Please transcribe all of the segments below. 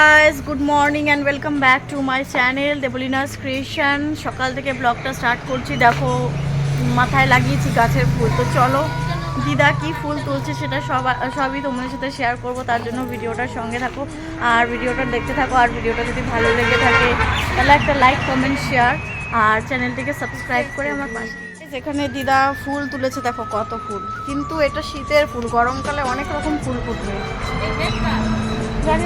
Guys good morning and welcome back to my channel Debolina's creation সকাল থেকে ব্লগটা start করছি। দেখো, মাথায় লাগিয়েছি গাছের ফুল। তো চলো, দিদা কি ফুল তুলছে সেটা সব, সবই তোমাদের সাথে শেয়ার করব। তার জন্য ভিডিওটার সঙ্গে থাকো। আর ভিডিওটা দেখতে থাকো। আর ভিডিওটা যদি ভালো লেগে থাকে, তাহলে একটা লাইক কমেন্ট শেয়ার আর চ্যানেলটিকে সাবস্ক্রাইব করে আমার পাশে। এখানে দিদা ফুল তুলেছে, দেখো কত ফুল। কিন্তু এটা শীতের ফুল। গরমকালে অনেক রকম ফুল ফুটবে। জানি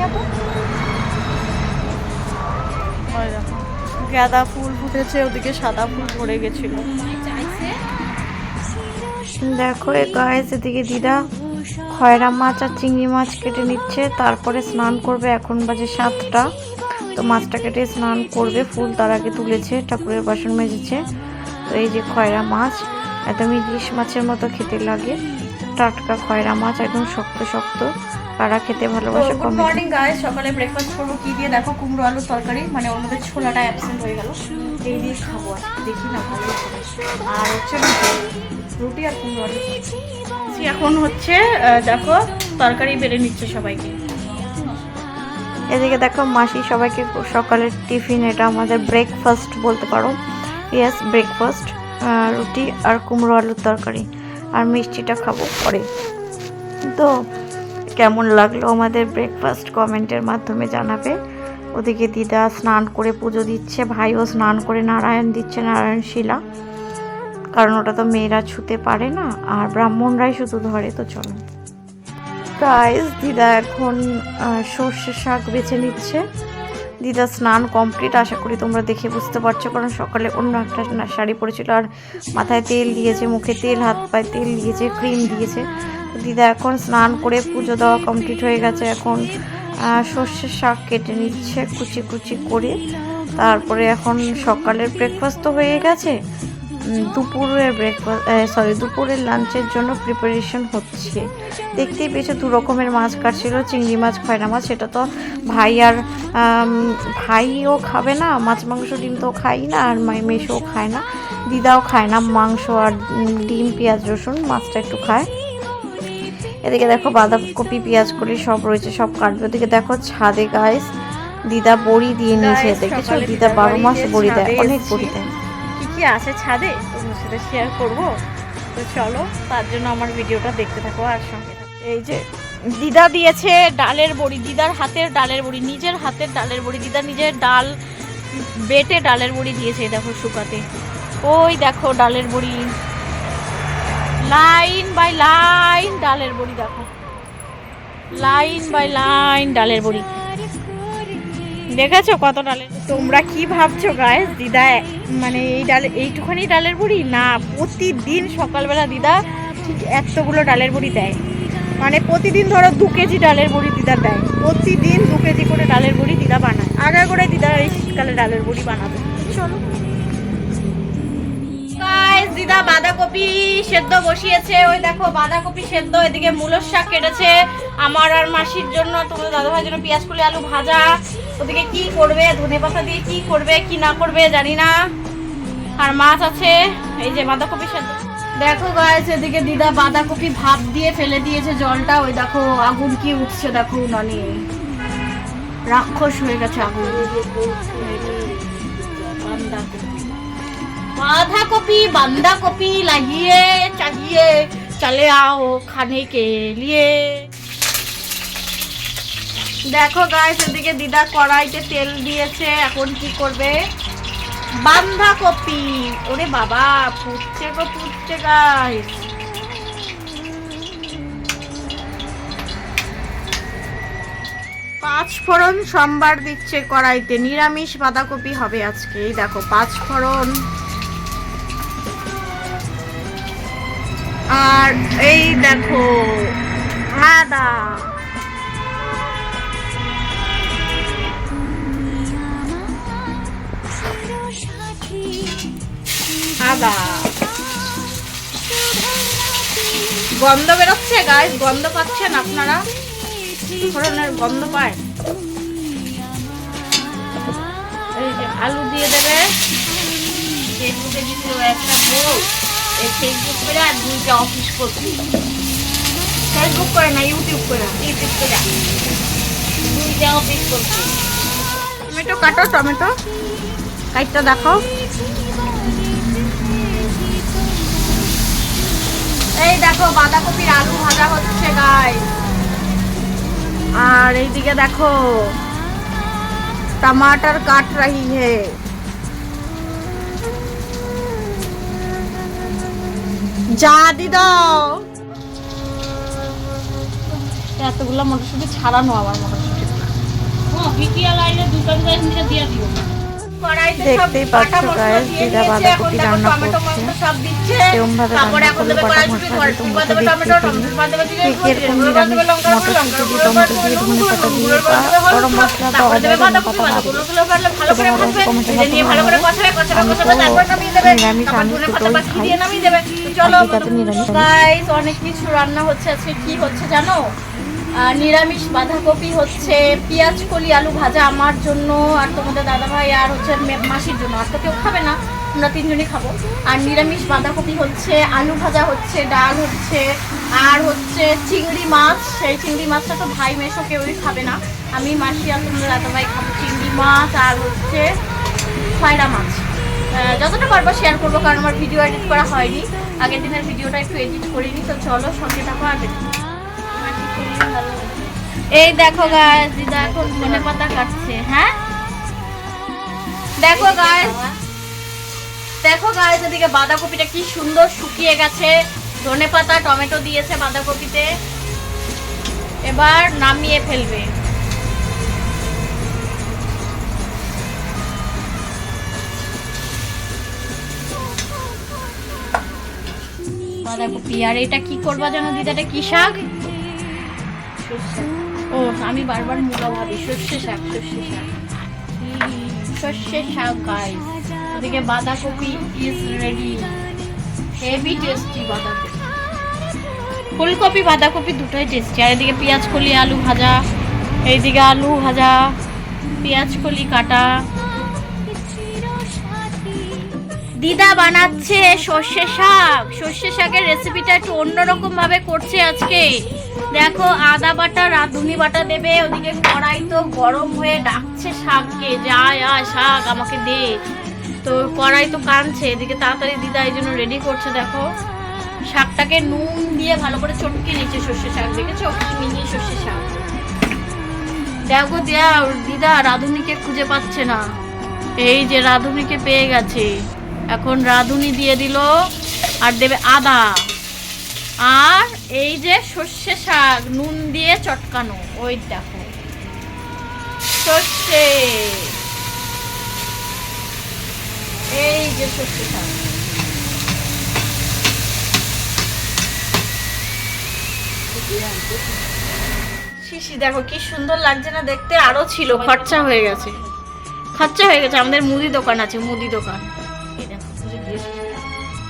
গাঁদা ফুল ফুটেছে, ওদিকে সাদা ফুল ভরে গেছিল। দেখো এ গায়েস এদিকে দিদা খয়রা মাছ আর চিংড়ি মাছ কেটে নিচ্ছে। তারপরে স্নান করবে, এখন বাজে সাতটা। তো মাছটা কেটে স্নান করবে, ফুল তার আগে তুলেছে, ঠাকুরের বাসন মেজেছে। তো এই যে খয়রা মাছ একদম ইলিশ মাছের মতো খেতে লাগে। টাটকা খয়রা মাছ, একদম শক্ত শক্ত। কারা খেতে ভালোবাসে গুড মর্নিং গাইস সকালে ব্রেকফাস্ট করব। কি দিয়ে? দেখো কুমড়ো আলুর তরকারি। মানে ওর মধ্যে ছোলাটা অ্যাবসেন্ট হয়ে গেল। এই দিয়ে খাব আর দেখি না ভালো আর হচ্ছে রুটি আর কুমড়ো আলু। এখন হচ্ছে দেখো তরকারি বেড়ে নিচ্ছে সবাইকে। এদিকে দেখো মাসি সবাইকে সকালের টিফিন এটা আমাদের ব্রেকফাস্ট বলতে পারো। ইয়েস ব্রেকফাস্ট রুটি আর কুমড়ো আলুর তরকারি। আর মিষ্টিটা খাব পরে। তো কেমন লাগল আমাদের ব্রেকফাস্ট কমেন্টের মাধ্যমে জানাবে। ওদিকে দিদা স্নান করে পুজো দিচ্ছে, ভাইও স্নান করে নারায়ণ দিচ্ছে, নারায়ণ শিলা। কারণ ওটা তো মেয়েরা ছুতে পারে না, আর ব্রাহ্মণরাই শুধু ধরে, তো চলো। গাইস দিদা এখন সর্ষে শাক বেছে নিচ্ছে। দিদা স্নান কমপ্লিট আশা করি তোমরা দেখে বুঝতে পারছ, কারণ সকালে অন্য একটা শাড়ি পরেছিল, আর মাথায় তেল দিয়েছে, মুখে তেল, হাত পায়ে তেল দিয়েছে ক্রিম দিয়েছে। দিদা এখন স্নান করে পুজো দেওয়া কমপ্লিট হয়ে গেছে। এখন সর্ষের শাক কেটে নিচ্ছে কুচি কুচি করে। তারপরে এখন সকালের ব্রেকফাস্ট তো হয়ে গেছে। দুপুরের ব্রেকফাস্ট সরি দুপুরের লাঞ্চের জন্য প্রিপারেশন হচ্ছে। দেখতেই পেয়েছ, দু রকমের মাছ কাটছিল, চিংড়ি মাছ, খয়রা মাছ, সেটা তো ভাই আর ভাইও খাবে না, মাছ, মাংস, ডিম তো খাই না, আর মাই মেশোও খায় না। দিদাও খায় না, মাংস আর ডিম, পেঁয়াজ, রসুন মাছটা একটু খায়। এদিকে দেখো বাঁধাকপি পেঁয়াজ কলি সব রয়েছে সব কাটবে। ওদিকে দেখো ছাদে গাইস দিদা বড়ি দিয়ে নিয়েছে। সকালে দিদা দিদা বারো মাস বড়ি দেয়। অনেক বড়ি দেয়। কি কি আছে ছাদে? তোমার সাথে শেয়ার করব। তো চলো তার জন্য আমার ভিডিওটা দেখতে থাকো আর সঙ্গে এই যে দিদা দিয়েছে ডালের বড়ি দিদার হাতের ডালের বড়ি নিজের হাতের ডালের বড়ি। দিদা নিজের ডাল বেটে ডালের বড়ি দিয়েছে দেখো শুকাতে। ওই দেখো ডালের বড়ি। লাইন বাই লাইন ডালের বড়ি দেখো। লাইন বাই লাইন ডালের বড়ি। দেখেছ কত ডালের তোমরা কি ভাবছ গায়েস দিদা মানে এই ডাল এইটুখানি ডালের বড়ি? না প্রতিদিন সকালবেলা দিদা ঠিক এতগুলো ডালের বড়ি দেয়। মানে প্রতিদিন ধরো দু কেজি ডালের বড়ি দিদা দেয়। প্রতিদিন দু কেজি করে ডালের বড়ি দিদা বানায়। আগে করে দিদা এই শীতকালে ডালের বড়ি বানাবে। চলো। দিদা বাঁধাকপি সেদ্ধ বসিয়েছে। ওই দেখো, বাঁধাকপি সেদ্ধ, এদিকে মূলর শাক কেটেছে। আমার আর মাসির জন্য, তোমাদের দাদা ভাইয়ের জন্য পেঁয়াজ কলি আলু ভাজা। ওদিকে কি করবে, ধনে পাতা দিয়ে কি করবে, কি না করবে, জানি না। আর মাছ আছে, এই যে বাঁধাকপি সেদ্ধ। দেখো গাইস এদিকে দিদা বাঁধাকপি ভাপ দিয়ে ফেলে দিয়েছে জলটা। ওই দেখো, আগুন কি উঠছে, দেখো উনানে। রাক্ষস হয়ে গেছে আগুন। বাঁধাকপি বাঁধাকপি লাগিয়ে চাগিয়ে চলে আও খানে কে লিয়ে দেখো গাইস এদিকে দিদা কড়াইতে তেল দিয়েছে, এখন কি করবে? বাঁধাকপি ওরে বাবা ফুটছে গো ফুটছে গাইস পাঁচ ফোড়ন সোমবার দিচ্ছে কড়াইতে, নিরামিষ বাঁধাকপি হবে আজকে। এই দেখো, পাঁচ আর এই দেখো, আদা। আদা। গন্ধ বেরোচ্ছে গাইস গন্ধ পাচ্ছেন আপনারা? ধরনের গন্ধ পায়। আলু দিয়ে দেবে। একটা বউ ফেসবুক করে আর দুইটা অফিস করছি ফেসবুক করে না ইউটিউব করে। না ইউটিউব করে দুইটা অফিস করছি টমেটো কাটো টমেটো। কাইটটা দেখো। এই দেখো বাঁধাকপির আলু ভাজা হচ্ছে গাই আর এইদিকে দেখো টমাটার কাট রাহি হ্যাঁ যা দি দাও। এতগুলো মটরশুঁটি ছাড়ানো আমার মটরশুঁটি। লাইনে দুটো দুটো দিয়ে পাচ্ছ মশলা guys, দিয়ে দিদা বাঁধাকপি রান্না করছে। মশলা সব দিচ্ছে। কেমন ভাবে রান্না করলে কড়াইশুঁটি, মশলা দেখতে টমেটো। টমেটো বাদ কে কীরকম নিরামিষ মটরশুঁটি, গুঁড়ো, টমেটো দিয়ে, ধনে পাতা দিয়ে বা গরম মশলা যায়, বাঁধাকপি, ধনে পাতা বাঁধাকপিগুলো ভালো করে তোমরা ভাজবে, কমেন্টে ভেজে নিয়ে ভালো করে জানাতে কষাবে, কষাবে, আমি তো তারপর নামিয়ে দেবে। নিরামিষ ধনে দুটোই খাই। দিয়ে আর দিদা নিরামিষ। অনেক কিছু রান্না হচ্ছে আজকে কি হচ্ছে জানো নিরামিষ বাঁধাকপি হচ্ছে, পেঁয়াজ কলি, আলু ভাজা আমার জন্য, আর তোমাদের দাদাভাই আর হচ্ছে মাসির জন্য। আর তো কেউ খাবে না, আমরা তিনজনই খাব। আর নিরামিষ বাঁধাকপি হচ্ছে, আলু ভাজা হচ্ছে, ডাল হচ্ছে, আর হচ্ছে চিংড়ি মাছ। সেই চিংড়ি মাছটা তো ভাই মেশো কেউই খাবে না। আমি, মাসি আর তোমাদের দাদাভাই খাব চিংড়ি মাছ আর হচ্ছে খয়রা মাছ। যতটা পারব শেয়ার করব, কারণ আমার ভিডিও এডিট করা হয়নি। আগের দিনের ভিডিওটা একটু এডিট করিনি, তো চলো সঙ্গে থাকো, আর এই দেখো গাছ দিদা এখন ধনে পাতা কাটছে হ্যাঁ? দেখো গাছ দেখো গাছ এদিকে বাঁধাকপিটা কি সুন্দর শুকিয়ে গেছে। ধনে পাতা, টমেটো দিয়েছে বাঁধাকপিতে। এবার নামিয়ে ফেলবে। বাঁধাকপি, আর এটা কি করবা জানো দিদা? এটা কি শাক? ও, আমি বারবার মূলা ভাবি। সর্ষে শাক সর্ষে শাক সর্ষে শাক গাইস ওদিকে বাঁধাকপি ইজ রেডি হেভি টেস্টি বাঁধাকপি। ফুলকপি, বাঁধাকপি দুটোই টেস্টি আর এদিকে পেঁয়াজ কলি, আলু ভাজা। এইদিকে আলু ভাজা। পেঁয়াজ কলি কাটা। দিদা বানাচ্ছে সর্ষে শাক। সর্ষে শাকের রেসিপিটা একটু অন্যরকম ভাবে করছে আজকে। দেখো, আদা বাটা, রাঁধুনি বাটা দেবে, ওদিকে কড়াই তো গরম হয়ে ডাকছে শাককে, যা আয় শাক আমাকে দে। তো কড়াই তো কানছে এদিকে তাড়াতাড়ি দিদা এই জন্য রেডি করছে, দেখো। শাকটাকে নুন দিয়ে ভালো করে চটকে নিচ্ছে সর্ষে শাক, দেখেছ? কি মিনিয়ে সর্ষে শাক। দেখো, দিয়া, দিদা রাঁধুনিকে খুঁজে পাচ্ছে না। এই যে রাঁধুনিকে পেয়ে গেছে। এখন রাঁধুনি দিয়ে দিল, আর দেবে আদা। আর এই যে সর্ষে শাক, নুন দিয়ে চটকানো, ওই দেখো। সর্ষে। এই যে সর্ষে শাক। শিশি, দেখো কি সুন্দর লাগছে না দেখতে, আরও ছিল, খরচা হয়ে গেছে। খরচা হয়ে গেছে, আমাদের মুদি দোকান আছে, মুদি দোকান।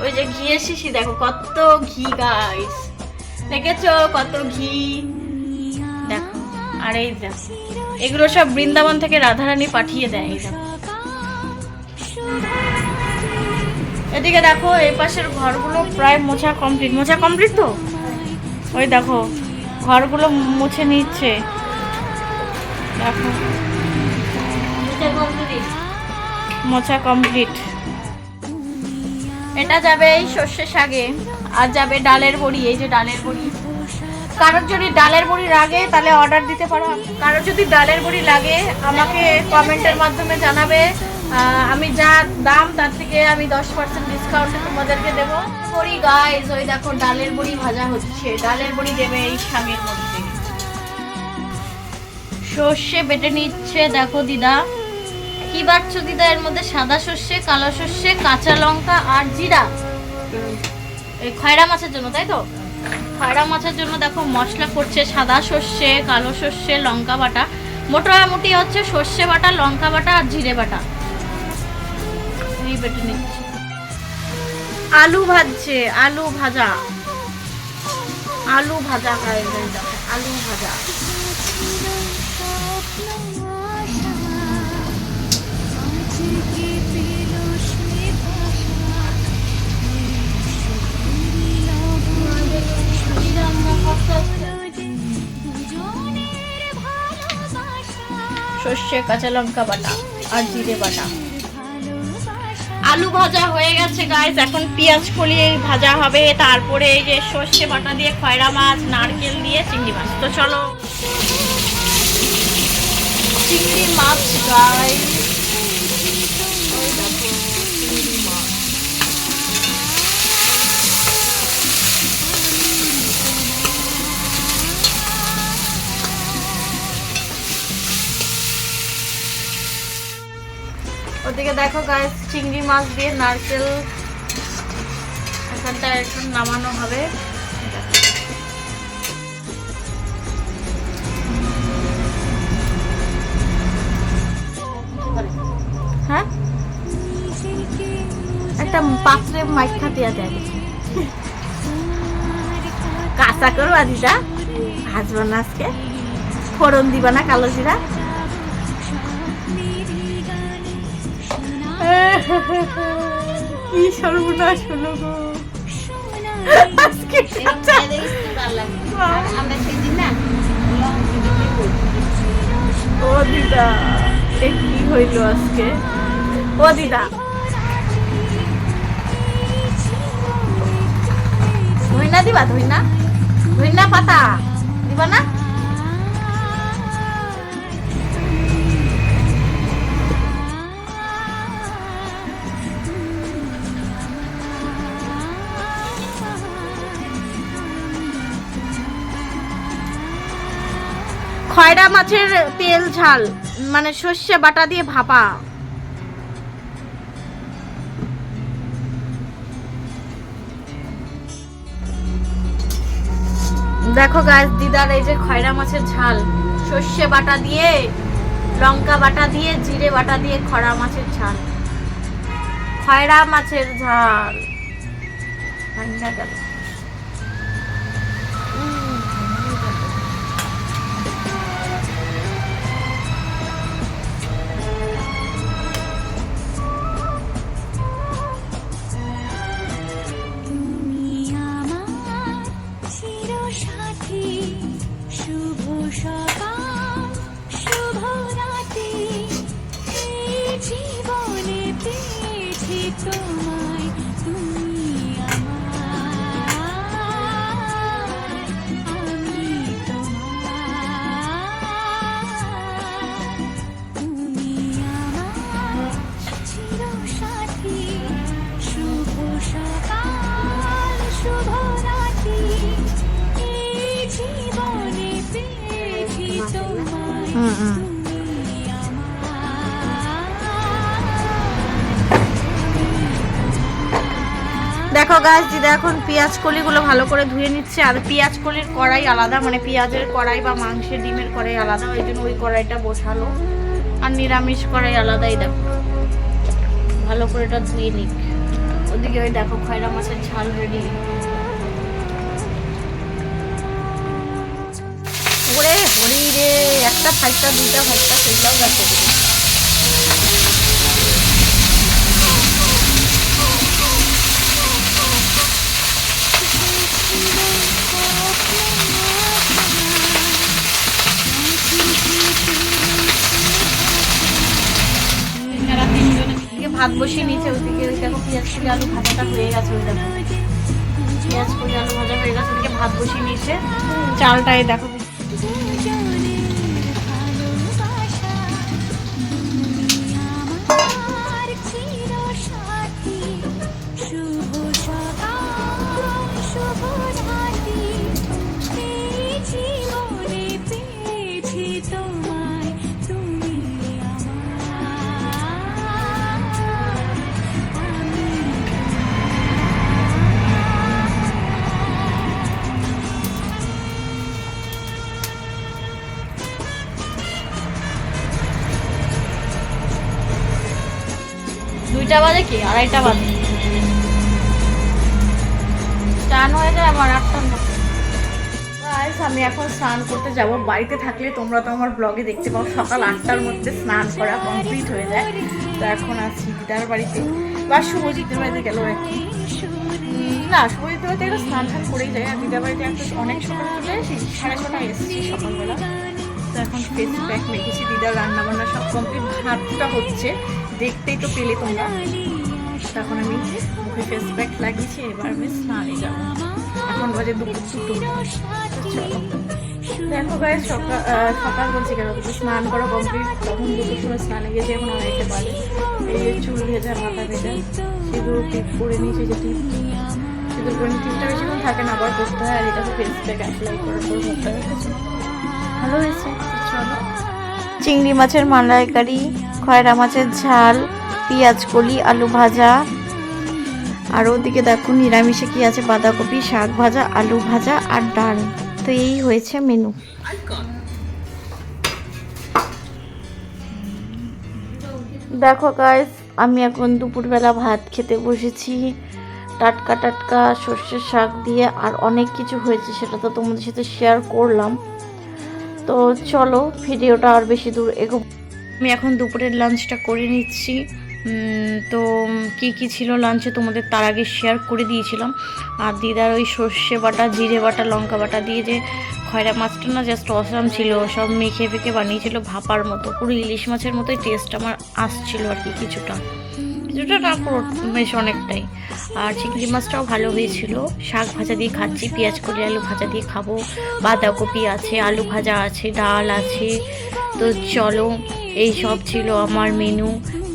ওই যে ঘিয়ের শিশি দেখো কত ঘি গাইস দেখেছ কত ঘি? দেখো আর এই দেখো এগুলো সব বৃন্দাবন থেকে রাধারানী পাঠিয়ে দেয় এই দেখো। এদিকে দেখো এই পাশের ঘরগুলো প্রায় মোছা কমপ্লিট মোছা কমপ্লিট তো? ওই দেখো ঘরগুলো মুছে নিচ্ছে। দেখো। মোছা কমপ্লিট এটা যাবে এই সর্ষে শাকে। আর যাবে ডালের বড়ি, এই যে ডালের বড়ি। কারোর যদি ডালের বড়ি লাগে, তাহলে অর্ডার দিতে পারো। কারোর যদি ডালের বড়ি লাগে, আমাকে কমেন্টের মাধ্যমে জানাবে। আমি যা দাম, তার থেকে আমি দশ পার্সেন্ট ডিসকাউন্টে তোমাদেরকে দেবো। বড়ি গাইজ ওই দেখো, ডালের বড়ি ভাজা হচ্ছে। ডালের বড়ি দেবে এই স্বামীর মধ্যে। সর্ষে বেটে নিচ্ছে, দেখো দিদা। কি বাটছো দিদা এর মধ্যে? সাদা সর্ষে, কালো সর্ষে, কাঁচা লঙ্কা আর জিরা। এই খয়রা মাছের জন্য, তাই তো? খয়রা মাছের জন্য দেখো মশলা করছে সাদা সর্ষে, কালো সর্ষে, লঙ্কা বাটা। মোটামুটি হচ্ছে সর্ষে বাটা, লঙ্কা বাটা আর জিরে বাটা। এই বেটে নিচ্ছে। আলু ভাজছে, আলু ভাজা। আলু ভাজা খায় আলু ভাজা। সর্ষে, কাঁচা লঙ্কা বাটা আর জিরে বাটা। আলু ভাজা হয়ে গেছে গাইস এখন পেঁয়াজ কলি ভাজা হবে। তারপরে এই যে সর্ষে বাটা দিয়ে খয়রা মাছ, নারকেল দিয়ে চিংড়ি মাছ। তো চলো। চিংড়ি মাছ গাইস ওদিকে দেখো গাইস চিংড়ি মাছ দিয়ে নারকেল এখানটা এখন নামানো হবে। হ্যাঁ? একটা পাত্রে মাইখা দেওয়া দেয়া। কাঁচা করবা দিদা ভাজবো না আজকে। ফোড়ন দিবা না কালো জিরা। কি সর্বনাশ হলো গো। আজকে ও দিদা এ কি হইল আজকে? ও দিদা। ধইনা দিবা ধইনা। ধইনা পাতা। দিবা না? খয়রা মাছের তেল, ঝাল মানে সর্ষে বাটা দিয়ে ভাপা। দেখো গাছ দিদার এই যে খয়রা মাছের ঝাল। সর্ষে বাটা দিয়ে, লঙ্কা বাটা দিয়ে, জিরে বাটা দিয়ে খরা মাছের ঝাল। খয়রা মাছের ঝাল। ভাঙ্গা গেল। দেখো গাছ দিদা এখন পেঁয়াজ কলিগুলো ভালো করে ধুয়ে নিচ্ছে, আর পেঁয়াজ কলির কড়াই আলাদা মানে পেঁয়াজের কড়াই বা মাংসের ডিমের কড়াই আলাদা, ওই জন্য ওই কড়াইটা বসালো। আর নিরামিষ কড়াই আলাদাই দেখো। ভালো করে এটা ধুয়ে নিক। ওদিকে ওই দেখো খয়রা মাছের ঝাল রেডি একটা ফাইটটা দুইটা ফাইটটা সেগুলোও গেছে। এদিকে ভাত বসিয়ে নিচে ওইদিকে ওই দেখো পেঁয়াজ কুলি আলু ভাজাটা হয়ে গেছে ওই দেখো। পেঁয়াজ কুলি আলু ভাজা হয়ে গেছে, ওদিকে ভাত বসিয়ে নিয়েছে। চালটাই দেখো দুইটা বাজে কি? আড়াইটা বাজে। স্নান হয়ে যায় আমার আটটার মতো। আমি এখন স্নান করতে যাব। বাড়িতে থাকলে তোমরা তো আমার ব্লগে দেখতে পাও, সকাল আটটার মধ্যে স্নান করা কমপ্লিট হয়ে যায়। তো এখন আছি দিদার বাড়িতে। বা শুভজিতের বাড়িতে গেল না শুভজিতের বাড়িতে একটা স্নান টান করেই যায়। আর দিদার বাড়িতে একটা অনেক সকালে চলে আসি সাড়ে এসেছি সকালবেলা। তো এখন ফেস প্যাক মেখেছি। দিদার রান্না বান্না সব কমপ্লিট ভাতটা হচ্ছে। দেখতেই তো পেলে তোমরা। তখন আমি মুখে ফেস প্যাক লাগিয়েছি, এবার আমি স্নানে যাব। এখন বাজে দুপুর দুটো। দেখো গায়ে সকাল সকাল বলছি কেন? স্নান করা কমপ্লিট তখন দুটোর সময় স্নানে গেছি এখন অনেকটা বাজে। এই যে চুল ভেজা, মাথা ভেজা, সেগুলো টিপ করে নিয়েছি, যে টিপ। সিঁদুর করে টিপটা বেশিক্ষণ থাকে না, আবার করতে হয়, আর এটা তো ফেস প্যাক অ্যাপ্লাই করার পর করতে হয়। ভালো হয়েছে। চলো। চিংড়ি মাছের মালাইকারি। খয়রা মাছের ঝাল, পেঁয়াজ, কলি, আলু ভাজা। আর ওদিকে দেখো নিরামিষে কি আছে? বাঁধাকপি, শাক ভাজা, আলু ভাজা আর ডাল। তো এই হয়েছে মেনু। দেখো গাইস আমি এখন দুপুরবেলা ভাত খেতে বসেছি। টাটকা টাটকা সর্ষের শাক দিয়ে আর অনেক কিছু হয়েছে সেটা তো তোমাদের সাথে শেয়ার করলাম। তো চলো ভিডিওটা আর বেশি দূর এগো আমি এখন দুপুরের লাঞ্চটা করে নিচ্ছি। তো কি কি ছিল লাঞ্চে তোমাদের তার আগে শেয়ার করে দিয়েছিলাম। আর দিদার ওই সর্ষে বাটা, জিরে বাটা, লঙ্কা বাটা দিয়ে যে খয়রা মাছটা না জাস্ট অসাম ছিল। সব মেখে ফেখে বানিয়েছিল ভাপার মতো। পুরো ইলিশ মাছের মতোই টেস্ট আমার আসছিল আর কি কিছুটা। কিছুটা না, পুরো বেশ অনেকটাই। আর চিংড়ি মাছটাও ভালো হয়েছিল। শাক ভাজা দিয়ে খাচ্ছি, পেঁয়াজ করে আলু ভাজা দিয়ে খাব। বাঁধাকপি আছে, আলু ভাজা আছে, ডাল আছে। তো চলো এই সব ছিল আমার মেনু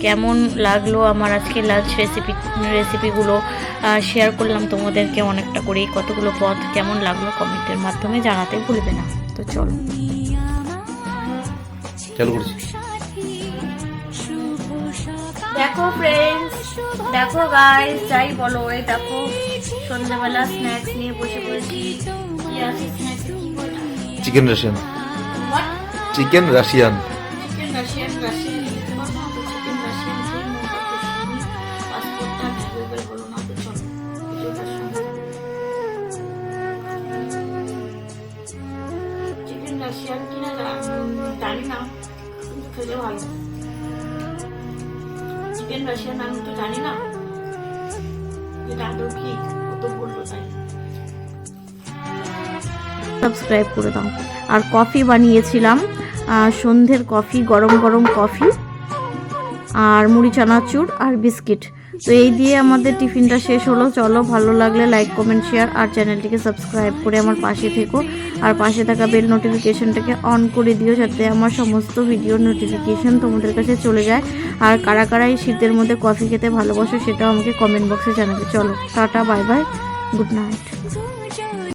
কেমন লাগল আমার আজকে লাঞ্চ রেসিপি রেসিপিগুলো শেয়ার করলাম তোমাদেরকে অনেকটা করে কতগুলো পথ কেমন লাগল কমেন্টের মাধ্যমে জানাতে ভুলবে না। তো চলো। চালু করেছি। দেখো ফ্রেন্ডস দেখো গাইস যাই বলো এই দেখো সন্ধ্যাবেলা স্ন্যাক্স নিয়ে বসে পড়েছি। Chicken Russian chicken Russian chicken Russian আমি তো জানি না। এটা আদৌ কি কত বলল তাই। সাবস্ক্রাইব করে দাও। আর কফি বানিয়েছিলাম। সন্ধ্যের কফি, গরম গরম কফি আর মুড়ি, চানাচুর আর বিস্কিট। তো এই দিয়ে আমাদের টিফিনটা শেষ হলো। চলো, ভালো লাগলে লাইক কমেন্ট শেয়ার আর চ্যানেলটিকে সাবস্ক্রাইব করে আমার পাশে থেকো। আর পাশে থাকা বেল নোটিফিকেশনটাকে অন করে দিও যাতে আমার সমস্ত ভিডিও নোটিফিকেশন তোমাদের কাছে চলে যায়। আর কারা কারা এই শীতের মধ্যে কফি খেতে ভালোবাসো সেটাও আমাকে কমেন্ট বক্সে জানাবে। চলো, tata bye bye good night